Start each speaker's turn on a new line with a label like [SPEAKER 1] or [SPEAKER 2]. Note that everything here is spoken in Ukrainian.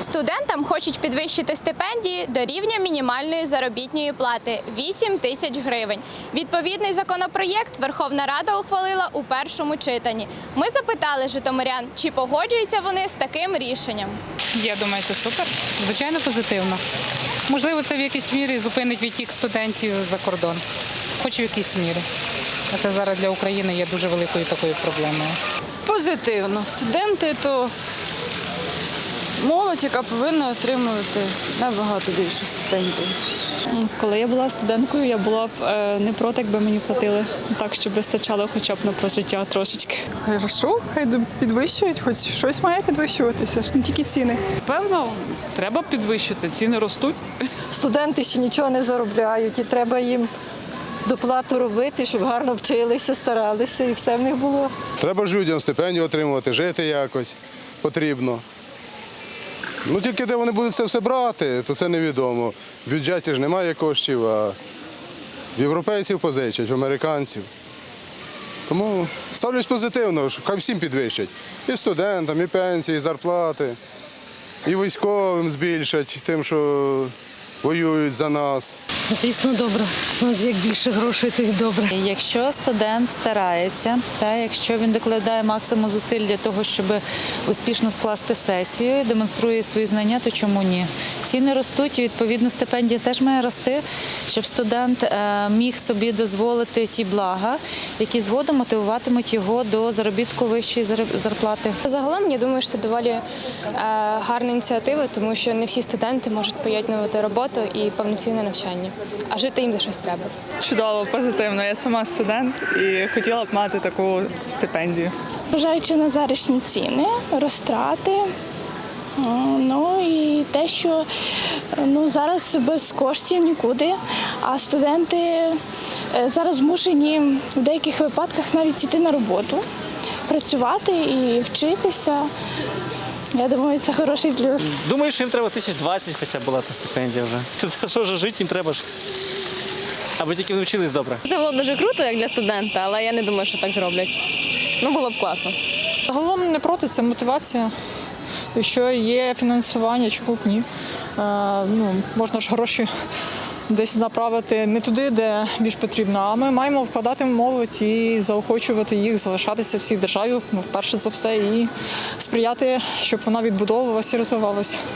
[SPEAKER 1] Студентам хочуть підвищити стипендії до рівня мінімальної заробітної плати 8 тисяч гривень. Відповідний законопроєкт Верховна Рада ухвалила у першому читанні. Ми запитали житомирян, чи погоджуються вони з таким рішенням.
[SPEAKER 2] Я думаю, це супер. Звичайно, позитивно. Можливо, це в якійсь мірі зупинить відтік студентів за кордон, хоч в якійсь мірі. А це зараз для України є дуже великою такою проблемою.
[SPEAKER 3] Позитивно. Студенти то молодь, яка повинна отримувати набагато більше стипендій.
[SPEAKER 4] Коли я була студенткою, я була б е, не проти, якби мені платили так, щоб вистачало хоча б на прожиття трошечки.
[SPEAKER 5] Хорошо, хай підвищують, хоч щось має підвищуватися, не тільки ціни.
[SPEAKER 6] Певно, треба підвищити. Ціни ростуть.
[SPEAKER 7] студенти ще нічого не заробляють, і треба їм доплату робити, щоб гарно вчилися, старалися, і все в них було.
[SPEAKER 8] Треба ж людям стипендію отримувати, жити якось потрібно. Ну тільки де вони будуть це все брати, то це невідомо. В бюджеті ж немає коштів, а в європейців позичать, в американців. Тому ставлюсь позитивно, що хай всім підвищать. І студентам, і пенсії, і зарплати, і військовим збільшать, тим, що воюють за нас.
[SPEAKER 9] Звісно, добре. У нас як більше грошей, то й добре.
[SPEAKER 10] Якщо студент старається, та якщо він докладає максимум зусиль для того, щоб успішно скласти сесію, демонструє свої знання, то чому ні? Ціни ростуть, і відповідно стипендія теж має рости, щоб студент е, міг собі дозволити ті блага, які згодом мотивуватимуть його до заробітку вищої зарплати.
[SPEAKER 1] Загалом я думаю, що це доволі е, гарна ініціатива, тому що не всі студенти можуть поєднувати роботу і повноцінне навчання, а жити їм за щось треба.
[SPEAKER 4] Чудово, позитивно. Я сама студент і хотіла б мати таку стипендію.
[SPEAKER 11] Зважаючи на зарішні ціни, розтрати. Ну і те, що ну, зараз без коштів нікуди, а студенти е, зараз змушені в деяких випадках навіть йти на роботу, працювати і вчитися. Я думаю, це хороший плюс.
[SPEAKER 12] Думаю, що їм треба тисяч двадцять хоча б була та стипендія вже. За що ж жити їм треба ж? Аби тільки вчились добре.
[SPEAKER 9] Це було дуже круто, як для студента, але я не думаю, що так зроблять. Ну, було б класно.
[SPEAKER 5] Загалом не проти, це мотивація. Якщо є фінансування, чому б ні. Е, ну, можна ж гроші десь направити не туди, де більш потрібно. А ми маємо вкладати в молодь і заохочувати їх залишатися в цій державі, вперше за все, і сприяти, щоб вона відбудовувалася і розвивалася.